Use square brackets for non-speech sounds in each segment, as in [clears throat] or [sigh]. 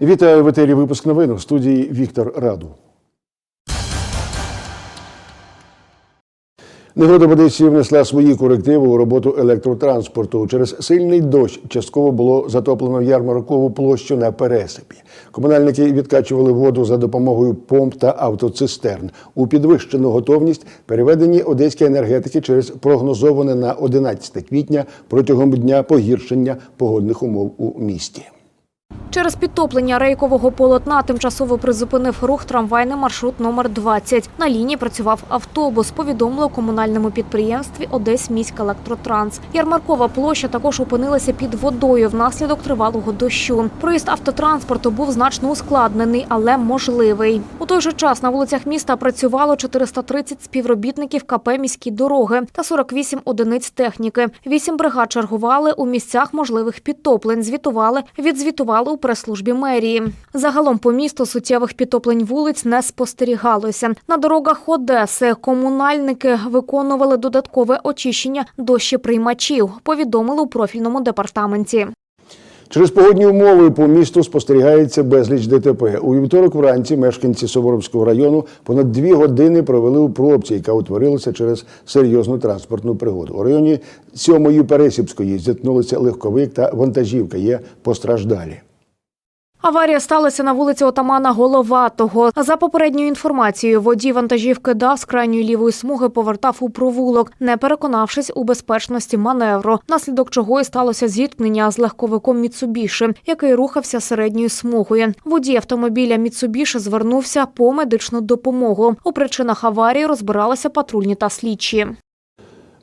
Вітаю в етері випуск новин у студії Віктор Раду. Негода в Одесі внесла свої корективи у роботу електротранспорту. Через сильний дощ частково було затоплено ярмаркову площу на пересипі. Комунальники відкачували воду за допомогою помп та автоцистерн. У підвищену готовність переведені одеські енергетики через прогнозоване на 11 квітня протягом дня погіршення погодних умов у місті. Через підтоплення рейкового полотна тимчасово призупинив рух трамвайний маршрут номер 20. На лінії працював автобус. Повідомили у комунальному підприємстві Одесь міська електротранс. Ярмаркова площа також опинилася під водою внаслідок тривалого дощу. Проїзд автотранспорту був значно ускладнений, але можливий. У той же час на вулицях міста працювало 430 співробітників КП міські дороги та 48 одиниць техніки. Вісім бригад чергували у місцях можливих підтоплень. Звітували, відзвітували у прес-службі мерії. Загалом по місту суттєвих підтоплень вулиць не спостерігалося. На дорогах Одеси комунальники виконували додаткове очищення дощеприймачів. Повідомили у профільному департаменті. Через погодні умови по місту спостерігається безліч ДТП. У вівторок вранці мешканці Суворовського району понад дві години провели у пробці, яка утворилася через серйозну транспортну пригоду. У районі сьомої Пересіпської зіткнулися легковик та вантажівка. Є постраждалі. Аварія сталася на вулиці отамана Головатого. За попередньою інформацією, водій вантажівки ДАВ з крайньої лівої смуги повертав у провулок, не переконавшись у безпечності маневру, наслідок чого і сталося зіткнення з легковиком Міцубіші, який рухався середньою смугою. Водій автомобіля Міцубіші звернувся по медичну допомогу. У причинах аварії розбиралися патрульні та слідчі.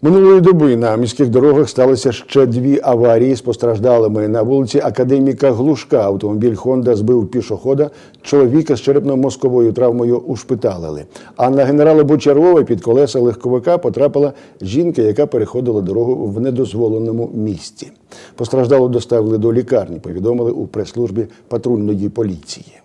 Минулої доби на міських дорогах сталося ще дві аварії з постраждалими. На вулиці Академіка Глушка автомобіль Хонда збив пішохода. Чоловіка з черепно-мозковою травмою ушпиталили. А на генерала Бочарова під колеса легковика потрапила жінка, яка переходила дорогу в недозволеному місці. Постраждалу доставили до лікарні, повідомили у прес-службі патрульної поліції.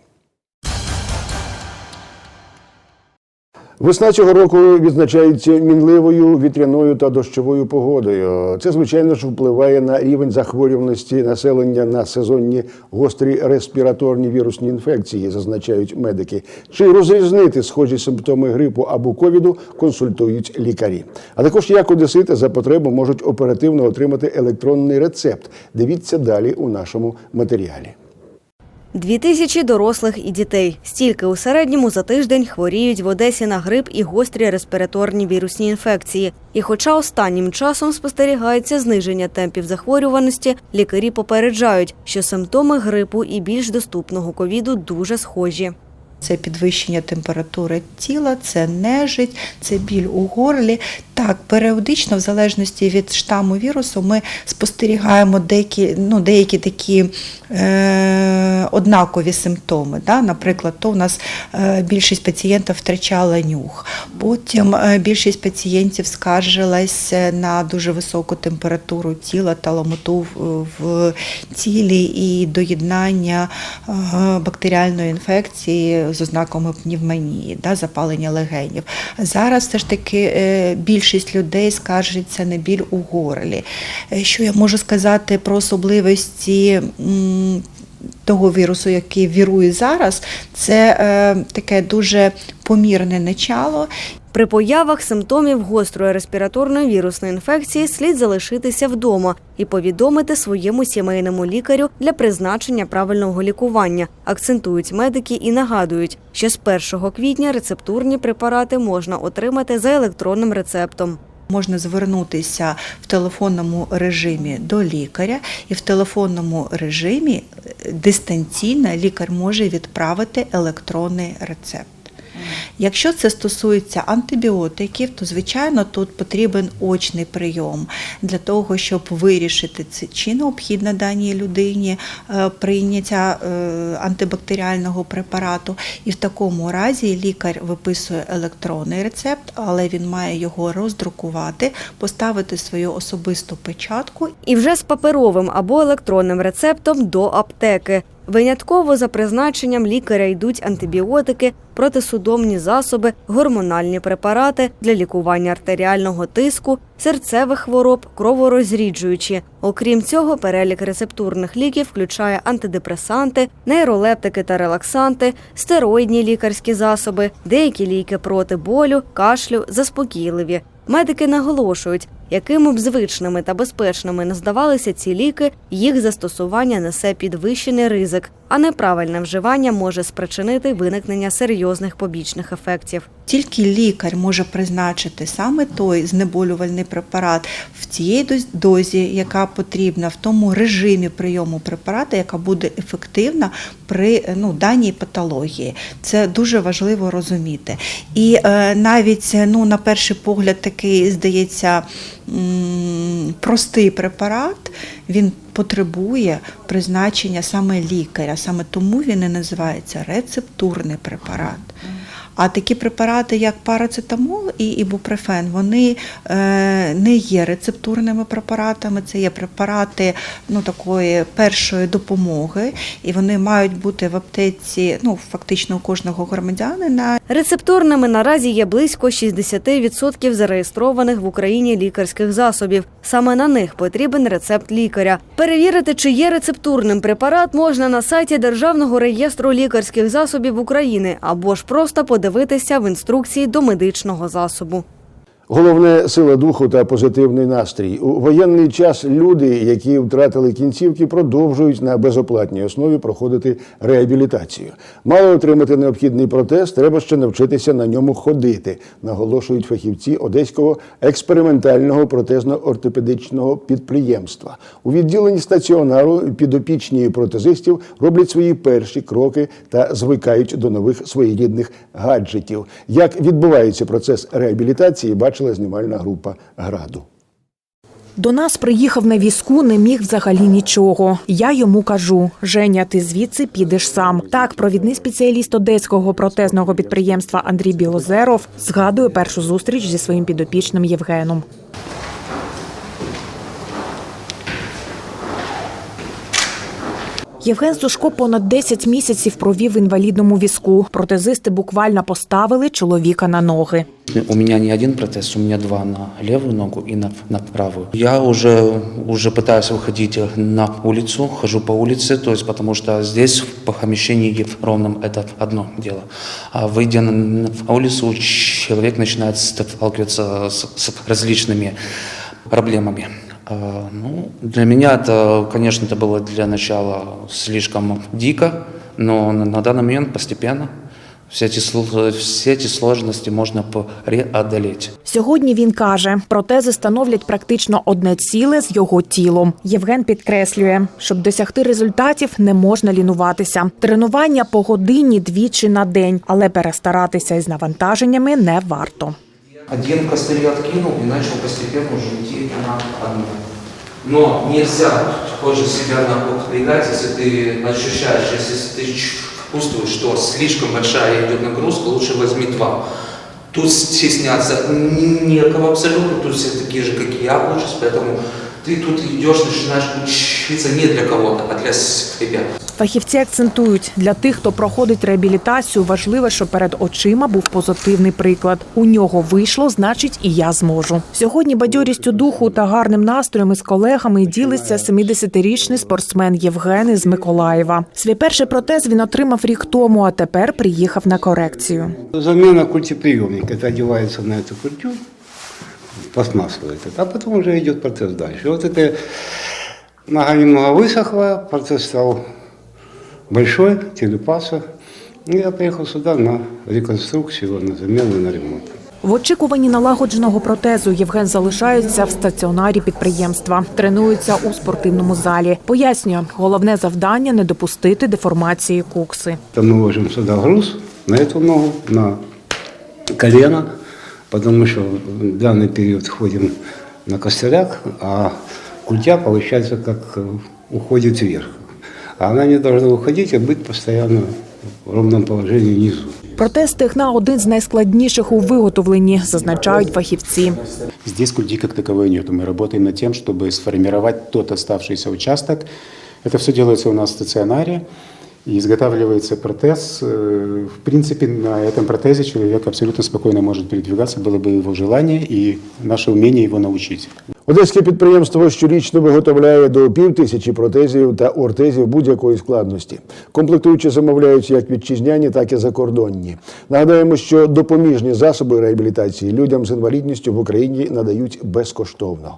Весна цього року відзначається мінливою вітряною та дощовою погодою. Це, звичайно ж, впливає на рівень захворюваності населення на сезонні гострі респіраторні вірусні інфекції, зазначають медики. Чи розрізнити схожі симптоми грипу або ковіду, консультують лікарі. А також як одесити за потребу можуть оперативно отримати електронний рецепт. Дивіться далі у нашому матеріалі. Дві тисячі дорослих і дітей. Стільки у середньому за тиждень хворіють в Одесі на грип і гострі респіраторні вірусні інфекції. І хоча останнім часом спостерігається зниження темпів захворюваності, лікарі попереджають, що симптоми грипу і більш доступного ковіду дуже схожі. Це підвищення температури тіла, це нежить, це біль у горлі. Так, періодично, в залежності від штаму вірусу, ми спостерігаємо деякі, ну, деякі такі е, однакові симптоми. Да? Наприклад, то у нас е, більшість пацієнтів втрачала нюх. Потім е, більшість пацієнтів скаржилась на дуже високу температуру тіла та ломоту в, тілі і доєднання е, бактеріальної інфекції з ознаками пневмонії, да, запалення легенів. Зараз все ж таки е, більшість людей скаржиться на біль у горлі. Е, Що я можу сказати про особливості того вірусу, який вірує зараз, це е, таке дуже помірне начало. При появах симптомів гострої респіраторної вірусної інфекції слід залишитися вдома і повідомити своєму сімейному лікарю для призначення правильного лікування. Акцентують медики і нагадують, що з 1 квітня рецептурні препарати можна отримати за електронним рецептом. Можна звернутися в телефонному режимі до лікаря, і в телефонному режимі дистанційно лікар може відправити електронний рецепт. Якщо це стосується антибіотиків, то звичайно тут потрібен очний прийом для того, щоб вирішити це, чи необхідно даній людині е, прийняття е, антибактеріального препарату. І в такому разі лікар виписує електронний рецепт, але він має його роздрукувати, поставити свою особисту печатку І вже з паперовим або електронним рецептом до аптеки. Винятково за призначенням лікаря йдуть антибіотики, протисудомні засоби, гормональні препарати для лікування артеріального тиску, серцевих хвороб, кроворозріджуючі. Окрім цього, перелік рецептурних ліків включає антидепресанти, нейролептики та релаксанти, стероїдні лікарські засоби, деякі ліки проти болю, кашлю, заспокійливі. Медики наголошують, якими б звичними та безпечними не здавалися ці ліки, їх застосування несе підвищений ризик, а неправильне вживання може спричинити виникнення серйозних побічних ефектів. Тільки лікар може призначити саме той знеболювальний препарат в тієї дозі, яка потрібна, в тому режимі прийому препарата, яка буде ефективна при ну, даній патології. Це дуже важливо розуміти. І е, навіть ну, на перший погляд такий, здається, простий препарат, він потребує призначення саме лікаря. Саме тому він і називається рецептурний препарат. А такі препарати, як парацетамол і ібупрофен, вони е, не є рецептурними препаратами. Це є препарати ну, такої першої допомоги, і вони мають бути в аптеці, ну фактично у кожного громадянина. Рецептурними наразі є близько 60% зареєстрованих в Україні лікарських засобів. Саме на них потрібен рецепт лікаря. Перевірити, чи є рецептурним препарат, можна на сайті Державного реєстру лікарських засобів України або ж просто подивитися в інструкції до медичного засобу. Головне сила духу та позитивний настрій. У воєнний час люди, які втратили кінцівки, продовжують на безоплатній основі проходити реабілітацію. Мало отримати необхідний протез, треба ще навчитися на ньому ходити, наголошують фахівці Одеського експериментального протезно-ортопедичного підприємства. У відділенні стаціонару підопічні протезистів роблять свої перші кроки та звикають до нових своєрідних гаджетів. Як відбувається процес реабілітації, бачила знімальна група граду. До нас приїхав на візку, не міг взагалі нічого. Я йому кажу: Женя, ти звідси підеш сам. Так, провідний спеціаліст одеського протезного підприємства Андрій Білозеров згадує першу зустріч зі своїм підопічним Євгеном. Євген Сушко понад 10 місяців провів в інвалідному візку. Протезисти буквально поставили чоловіка на ноги. У меня не один протез, у меня два на левую ногу и на, на правую. Я уже, уже пытаюсь выходить на улицу, хожу по улице, то есть потому что здесь по помещении в ровном это одно дело. А выйдя на, на улицу, человек начинает сталкиваться с, с различными проблемами. А, Ну, для меня это, конечно, это было для начала слишком дико, но на, на данный момент постепенно все эти, сло- все эти сложности можно преодолеть. Сьогодні він каже, протези становлять практично одне ціле з його тілом. Євген підкреслює, щоб досягти результатів, не можна лінуватися. Тренування по годині двічі на день, але перестаратися із навантаженнями не варто. Один костыль откинул и начал постепенно уже идти на одну. Но нельзя тоже себя напрягать, если ты ощущаешь, если ты чувствуешь, что слишком большая идет нагрузка, лучше возьми два. Тут стесняться некого абсолютно, тут все такие же, как и я, учатся, поэтому ты тут идешь, начинаешь учиться не для кого-то, а для себя. Фахівці акцентують, для тих, хто проходить реабілітацію, важливо, щоб перед очима був позитивний приклад. У нього вийшло, значить, і я зможу. Сьогодні бадьорістю духу та гарним настроєм із колегами ділиться 70-річний спортсмен Євген із Миколаєва. Свій перший протез він отримав рік тому, а тепер приїхав на корекцію. Замена культиприемника. Это одевается на эту культю, пластмассовый этот, а потом уже идет процесс дальше. Вот эта нога немного высохла, процесс стал большой, телепаса. И я приехал сюда на реконструкцию, на замену, на ремонт. В очікуванні налагодженого протезу Євген залишається в стаціонарі підприємства, тренується у спортивному залі. Пояснює, головне завдання не допустити деформації кукси. Там мы ложим сюда груз, на эту ногу, на колено, потому что в данный период ходим на костылях, а культя получается как э, уходит вверх. А она не должна уходить, а быть постоянно в ровном положении внизу. Протез стегна один з найскладніших у виготовленні, зазначають фахівці. Здесь культи как таковой нету. Мы работаем над тем, чтобы сформировать тот оставшийся участок. Это все делается у нас в стационаре. и изготавливается протез. Э, В принципе, на этом протезе человек абсолютно спокойно может передвигаться, было бы его желание и наше умение его научить. Одеське підприємство щорічно виготовляє до пів тисячі протезів та ортезів будь-якої складності. Комплектуючі замовляють як вітчизняні, так і закордонні. Нагадаємо, що допоміжні засоби реабілітації людям з інвалідністю в Україні надають безкоштовно.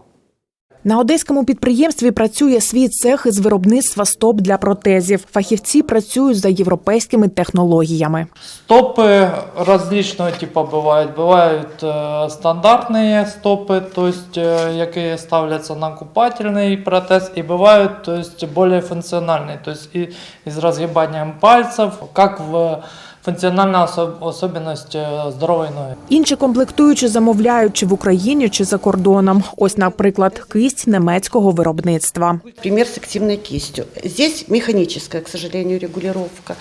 На одеському підприємстві працює свій цех із виробництва стоп для протезів. Фахівці працюють за європейськими технологіями. Стопы различного типа бывают. Бывают э, стандартные стопы, то есть э, які ставляться на купательный протез, и бывают то есть, более функциональные, то есть и, и с разгибанием пальцев, как в функциональная особ- особенность э, здоровой ноги. Інші комплектуючі замовляють чи в Україні, чи за кордоном. Ось, наприклад, кисть німецького виробництва. Пример с активной кистью. Здесь механическая, к сожалению, регулировка.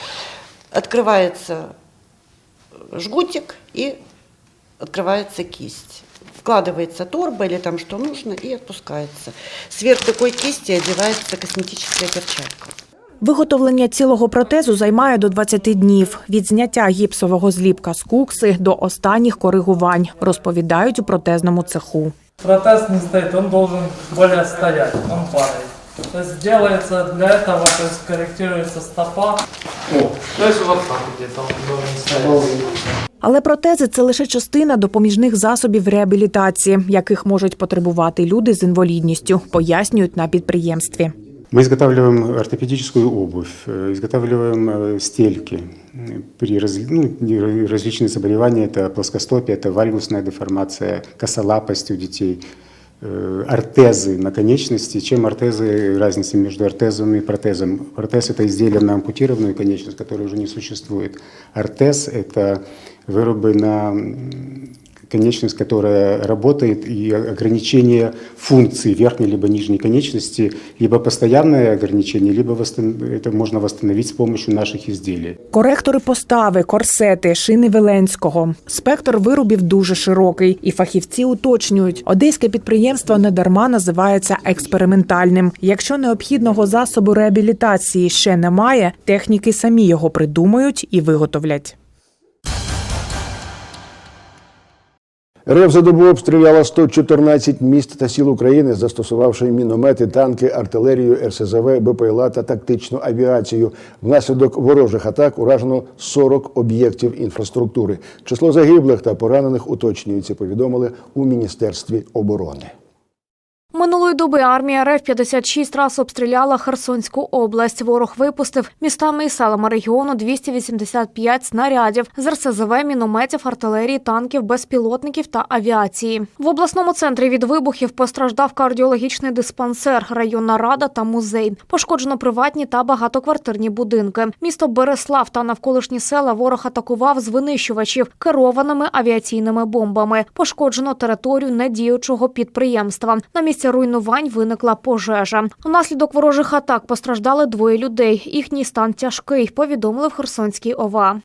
Открывается жгутик и открывается кисть. Вкладывается торба или там что нужно и отпускается. Сверх такой кисти одевается косметическая перчатка. Виготовлення цілого протезу займає до 20 днів від зняття гіпсового зліпка з кукси до останніх коригувань, розповідають у протезному цеху. Протез не стоит, он должен более стоять, он падает. То есть для этого, то есть корректируется стопа. То есть вот так где-то стоять. Але протези це лише частина допоміжних засобів реабілітації, яких можуть потребувати люди з інвалідністю, пояснюють на підприємстві. Мы изготавливаем ортопедическую обувь, э, изготавливаем э, стельки э, при раз- ну, различные заболевания. Это плоскостопие, это вальгусная деформация, косолапость у детей, ортезы на конечности. Чем ортезы, разница между ортезом и протезом? Протез – это изделие на ампутированную конечность, которая уже не существует. Ортез – это вырубы на конечность, которая работает, и ограничение функций верхней либо нижней конечности, либо постоянное ограничение, либо это можно восстановить с помощью наших изделий. Коректори постави, корсети, шини Веленського. Спектр виробів дуже широкий, і фахівці уточнюють, одеське підприємство недарма називається експериментальним. Якщо необхідного засобу реабілітації ще немає, техніки самі його придумають і виготовлять. РФ за добу обстріляла 114 міст та сіл України, застосувавши міномети, танки, артилерію, РСЗВ, БПЛА та тактичну авіацію. Внаслідок ворожих атак уражено 40 об'єктів інфраструктури. Число загиблих та поранених уточнюється, повідомили у Міністерстві оборони. Минулої доби армія РФ 56 раз обстріляла Херсонську область. Ворог випустив містами і селами регіону 285 снарядів з РСЗВ, мінометів, артилерії, танків, безпілотників та авіації. В обласному центрі від вибухів постраждав кардіологічний диспансер, районна рада та музей. Пошкоджено приватні та багатоквартирні будинки. Місто Береслав та навколишні села ворог атакував з винищувачів керованими авіаційними бомбами. Пошкоджено територію недіючого підприємства. На місці руйнувань виникла пожежа. Внаслідок ворожих атак постраждали двоє людей. Їхній стан тяжкий. Повідомили в Херсонській ОВА.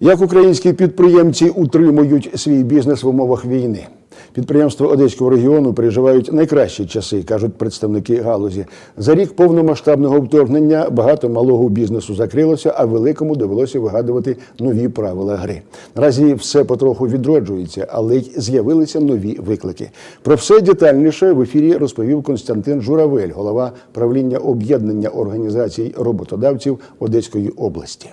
Як українські підприємці утримують свій бізнес в умовах війни? Підприємства Одеського регіону переживають найкращі часи, кажуть представники галузі. За рік повномасштабного вторгнення багато малого бізнесу закрилося, а великому довелося вигадувати нові правила гри. Наразі все потроху відроджується, але й з'явилися нові виклики. Про все детальніше в ефірі розповів Константин Журавель, голова правління об'єднання організацій роботодавців Одеської області.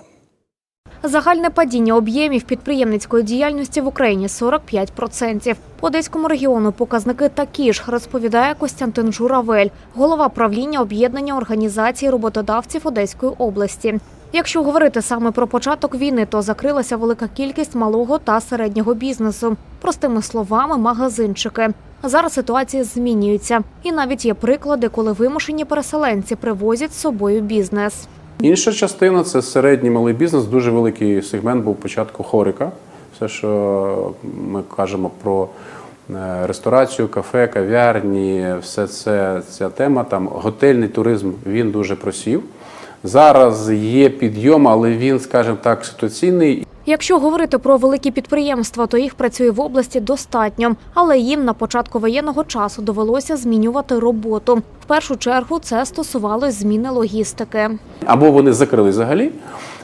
Загальне падіння об'ємів підприємницької діяльності в Україні 45%. По Одеському регіону показники такі ж, розповідає Костянтин Журавель, голова правління об'єднання організацій роботодавців Одеської області. Якщо говорити саме про початок війни, то закрилася велика кількість малого та середнього бізнесу. Простими словами, магазинчики. Зараз ситуація змінюється, і навіть є приклади, коли вимушені переселенці привозять з собою бізнес. Інша частина це середній малий бізнес. Дуже великий сегмент був початку хорика. Все, що ми кажемо про е, ресторацію, кафе, кав'ярні, все це ця тема. Там готельний туризм він дуже просів. Зараз є підйом, але він, скажімо так, ситуаційний. Якщо говорити про великі підприємства, то їх працює в області достатньо, але їм на початку воєнного часу довелося змінювати роботу. В першу чергу це стосувалось зміни логістики. Або вони закрили взагалі,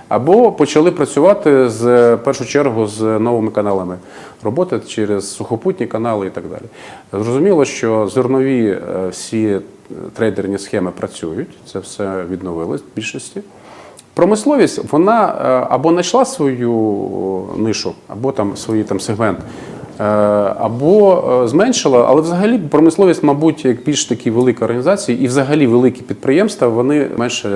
або почали працювати з першу чергу з новими каналами роботи через сухопутні канали і так далі. Зрозуміло, що зернові е, всі трейдерні схеми працюють, це все відновилось в більшості. Промисловість вона е, або знайшла свою нишу, або там свій там сегмент, е, або е, зменшила, але взагалі промисловість, мабуть, як більш такі великі організації і взагалі великі підприємства, вони менше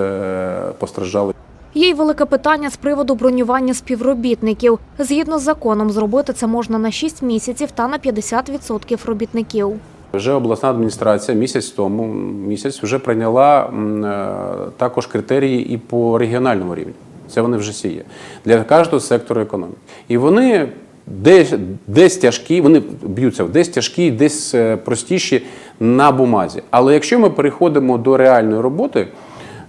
постраждали. Є й велике питання з приводу бронювання співробітників. Згідно з законом, зробити це можна на 6 місяців та на 50% робітників. Вже обласна адміністрація місяць тому місяць вже прийняла е, також критерії і по регіональному рівню. Це вони вже всі є для кожного сектору економіки. І вони десь, десь тяжкі, вони б'ються десь тяжкі, десь е, простіші на бумазі. Але якщо ми переходимо до реальної роботи,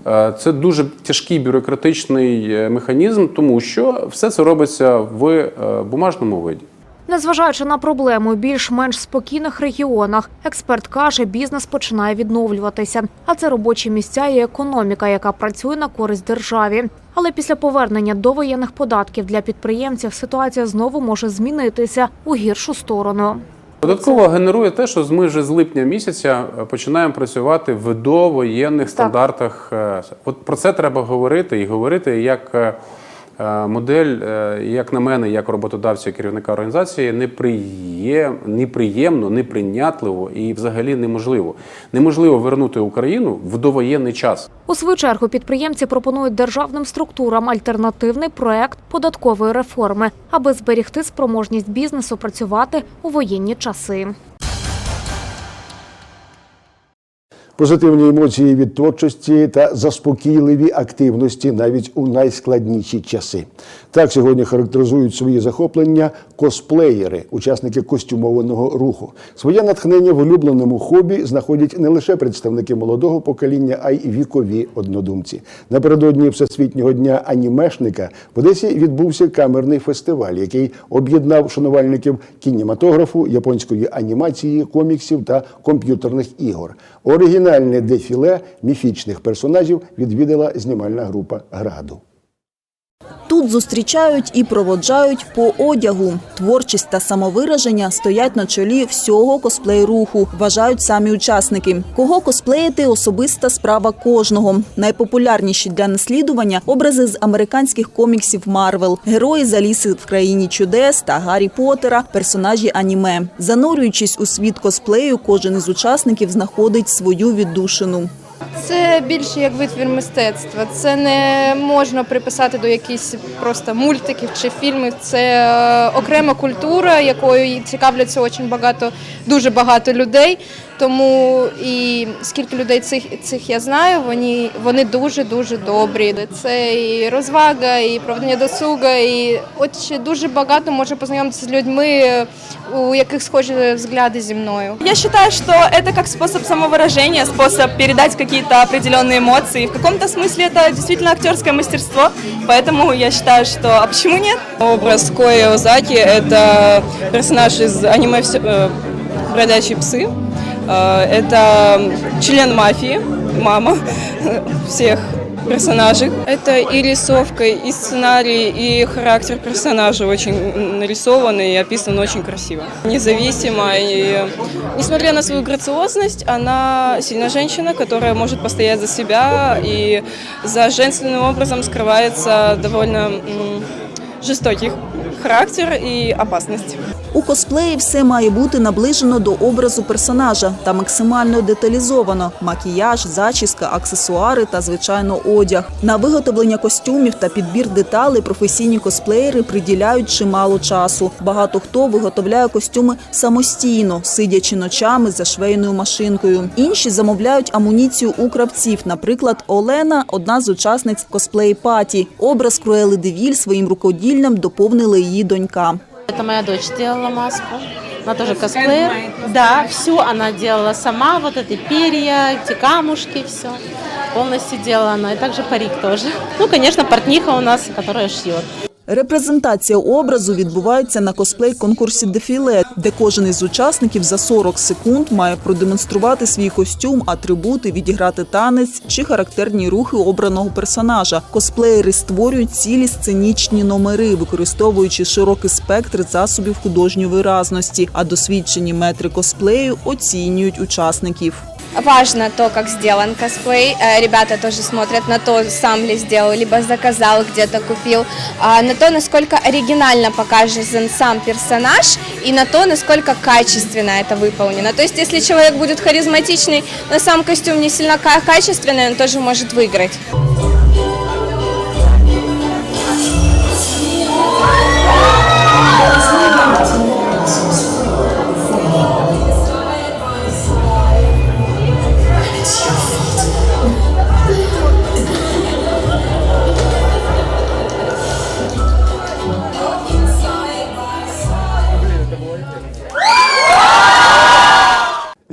е, це дуже тяжкий бюрократичний механізм, тому що все це робиться в бумажному виді. Незважаючи на проблему у більш-менш спокійних регіонах, експерт каже, бізнес починає відновлюватися. А це робочі місця і економіка, яка працює на користь державі. Але після повернення до воєнних податків для підприємців ситуація знову може змінитися у гіршу сторону. Додатково генерує те, що ми вже з липня місяця е, починаємо працювати в довоєнних стандартах. Е, От про це треба говорити і говорити як е, модель, е, як на мене, як роботодавця керівника організації, неприєм, неприємно, неприйнятливо і взагалі неможливо. Неможливо вернути Україну в довоєнний час. У свою чергу підприємці пропонують державним структурам альтернативний проект податкової реформи, аби зберігти спроможність бізнесу працювати у воєнні часи. Позитивні емоції від творчості та заспокійливі активності навіть у найскладніші часи. Так сьогодні характеризують свої захоплення косплеєри, учасники костюмованого руху. Своє натхнення в улюбленому хобі знаходять не лише представники молодого покоління, а й вікові однодумці. Напередодні Всесвітнього дня анімешника в Одесі відбувся камерний фестиваль, який об'єднав шанувальників кінематографу, японської анімації, коміксів та комп'ютерних ігор. Оригінальне дефіле міфічних персонажів відвідала знімальна група Граду. Тут зустрічають і проводжають по одягу. Творчість та самовираження стоять на чолі всього косплей-руху, вважають самі учасники. Кого косплеїти – особиста справа кожного. Найпопулярніші для наслідування – образи з американських коміксів Марвел, герої з Аліси в країні чудес та Гаррі Поттера, персонажі аніме. Занурюючись у світ косплею, кожен із учасників знаходить свою віддушину. Це більше як витвір мистецтва. Це не можна приписати до якихось просто мультиків чи фільмів. Це е, окрема культура, якою цікавляться дуже багато, дуже багато людей. Тому і скільки людей цих цих я знаю, вони вони дуже дуже добрі. Це і розвага, і проведення досуга, і от ще дуже багато може познайомитися з людьми, у яких схожі взгляди зі мною. Я считаю, что это как способ самовыражения, способ передать какие-то определенные эмоции. В каком-то смысле это действительно актерское мастерство, поэтому я считаю, что а почему нет? Образ Кои Озаки – это персонаж из аниме «Всё- э, «Бродячие псы». Э, Это член мафии, мама всех персонажей. Это и рисовка, и сценарий, и характер персонажа очень нарисован и описан очень красиво. Независимо и несмотря на свою грациозность, она сильная женщина, которая может постоять за себя и за женственным образом скрывается довольно м, жестокий характер и опасность. У косплеї все має бути наближено до образу персонажа та максимально деталізовано: макіяж, зачіска, аксесуари та звичайно одяг. На виготовлення костюмів та підбір деталей професійні косплеєри приділяють чимало часу. Багато хто виготовляє костюми самостійно, сидячи ночами за швейною машинкою. Інші замовляють амуніцію у кравців. Наприклад, Олена одна з учасниць косплей паті. Образ Круели Девіль своїм рукодільням доповнила її донька. Это моя дочь делала маску. Она тоже косплеер. Да, все она делала сама. Вот эти перья, эти камушки, все. Полностью делала она. И также парик тоже. Ну, конечно, портниха у нас, которая шьет. Репрезентація образу відбувається на косплей-конкурсі «Дефіле», де кожен із учасників за 40 секунд має продемонструвати свій костюм, атрибути, відіграти танець чи характерні рухи обраного персонажа. Косплеєри створюють цілі сценічні номери, використовуючи широкий спектр засобів художньої виразності, а досвідчені метри косплею оцінюють учасників Важно то, как сделан косплей. Э, Ребята тоже смотрят на то, сам ли сделал, либо заказал, где-то купил. А На то, насколько оригинально покажен сам персонаж и на то, насколько качественно это выполнено. То есть, если человек будет харизматичный, но сам костюм не сильно ка- качественный, он тоже может выиграть.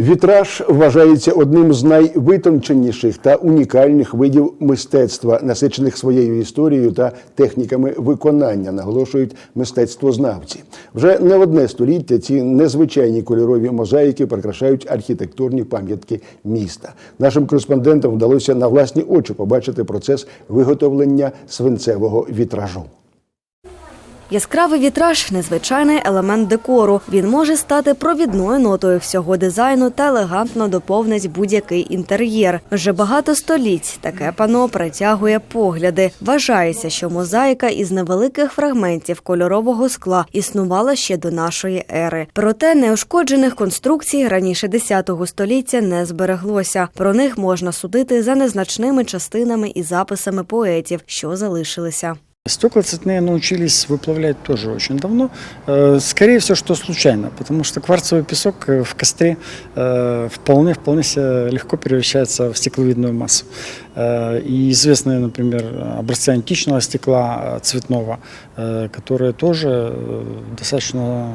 Вітраж вважається одним з найвитонченіших та унікальних видів мистецтва, насичених своєю історією та техніками виконання, наголошують мистецтвознавці. Вже не одне століття ці незвичайні кольорові мозаїки прикрашають архітектурні пам'ятки міста. Нашим кореспондентам вдалося на власні очі побачити процес виготовлення свинцевого вітражу. Яскравий вітраж незвичайний елемент декору. Він може стати провідною нотою всього дизайну та елегантно доповнить будь-який інтер'єр. Вже багато століть таке пано притягує погляди. Вважається, що мозаїка із невеликих фрагментів кольорового скла існувала ще до нашої ери. Проте неушкоджених конструкцій раніше 10 століття не збереглося. Про них можна судити за незначними частинами і записами поетів, що залишилися. Стекла научились выплавлять тоже очень давно. Э, Скорее всего, что случайно, потому что кварцевый песок э, в костре э, вполне, вполне себе легко превращается в стекловидную массу. И известные, например, образцы античного стекла цветного, которые тоже достаточно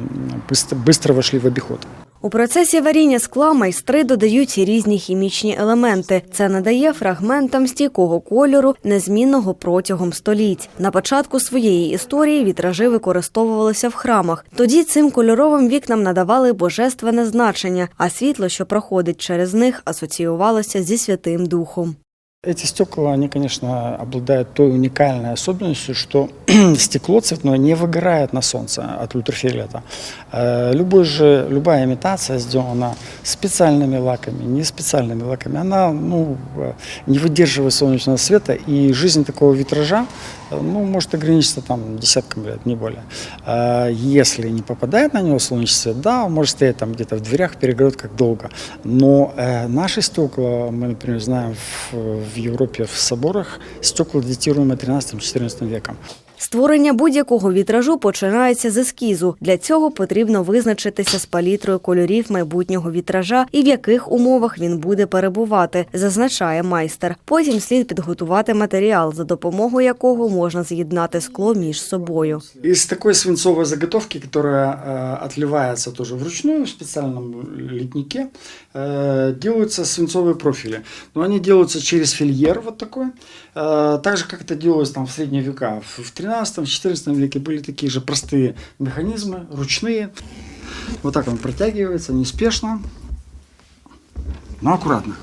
быстро вошли в обиход. У процесі варіння скла майстри додають різні хімічні елементи. Це надає фрагментам стійкого кольору, незмінного протягом століть. На початку своєї історії вітражі використовувалися в храмах. Тоді цим кольоровим вікнам надавали божественне значення, а світло, що проходить через них, асоціювалося зі святим духом. Эти стекла, они, конечно, обладают той уникальной особенностью, что [clears throat] стекло цветное не выгорает на солнце от ультрафиолета. Э, Любой же, любая имитация сделана специальными лаками, не специальными лаками. Она ну, э, не выдерживает солнечного света, и жизнь такого витража э, ну, может ограничиться там, десятками лет, не более. Если не попадает на него солнечный свет, да, он может стоять там где-то в дверях, перегородках долго. Но наши стекла, мы, например, знаем в, в Европе в соборах, стекла датируемые 13-14 веком. Створення будь-якого вітражу починається з ескізу. Для цього потрібно визначитися з палітрою кольорів майбутнього вітража і в яких умовах він буде перебувати, зазначає майстер. Потім слід підготувати матеріал, за допомогою якого можна з'єднати скло між собою. Из такой свинцовой заготовки, которая э, отливается тоже вручную в специальном литнике, э, делаются свинцовые профили. Но они делаются через фильер вот такой. Э, так же, как это делалось там в средние века. В в 13-14 веке были такие же простые механизмы, ручные. Вот так он протягивается неспешно, но аккуратно.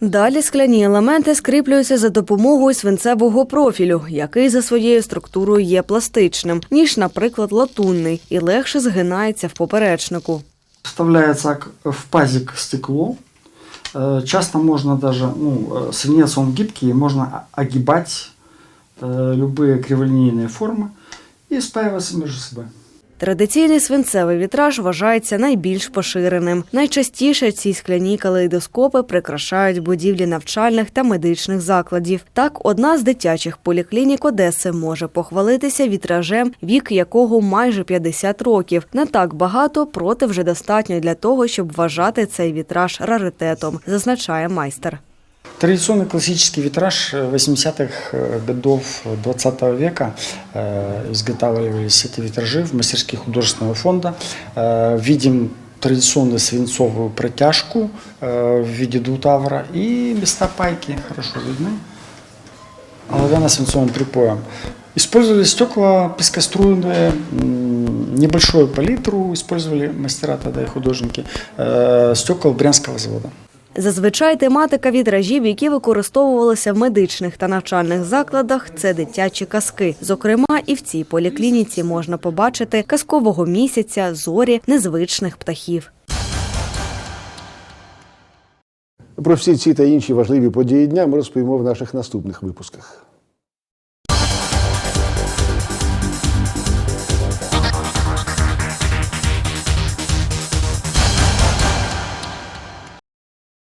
Далі скляні елементи скріплюються за допомогою свинцевого профілю, який за своєю структурою є пластичним, ніж, наприклад, латунний, і легше згинається в поперечнику. Вставляется к- в пазик стекло. Э, Часто можно даже, ну, э, свинец он гибкий, и можно о- огибать э, любые криволинейные формы и спаиваться между собой. Традиційний свинцевий вітраж вважається найбільш поширеним. Найчастіше ці скляні калейдоскопи прикрашають будівлі навчальних та медичних закладів. Так, одна з дитячих поліклінік Одеси може похвалитися вітражем, вік якого майже 50 років. Не так багато, проте вже достатньо для того, щоб вважати цей вітраж раритетом, зазначає майстер. Традиционный классический витраж э, 80-х э, годов 20 века э, изготавливались эти витражи в мастерских художественного фонда. Э, Видим традиционную свинцовую протяжку э, в виде двутавра и места пайки хорошо видны оловянно-свинцовым припоем. Использовали стекла пескоструйные, небольшую палитру использовали мастера тогда и художники, э, стекол Брянского завода. Зазвичай тематика вітражів, які використовувалися в медичних та навчальних закладах, це дитячі казки. Зокрема, і в цій поліклініці можна побачити казкового місяця, зорі, незвичних птахів. Про всі ці та інші важливі події дня ми розповімо в наших наступних випусках.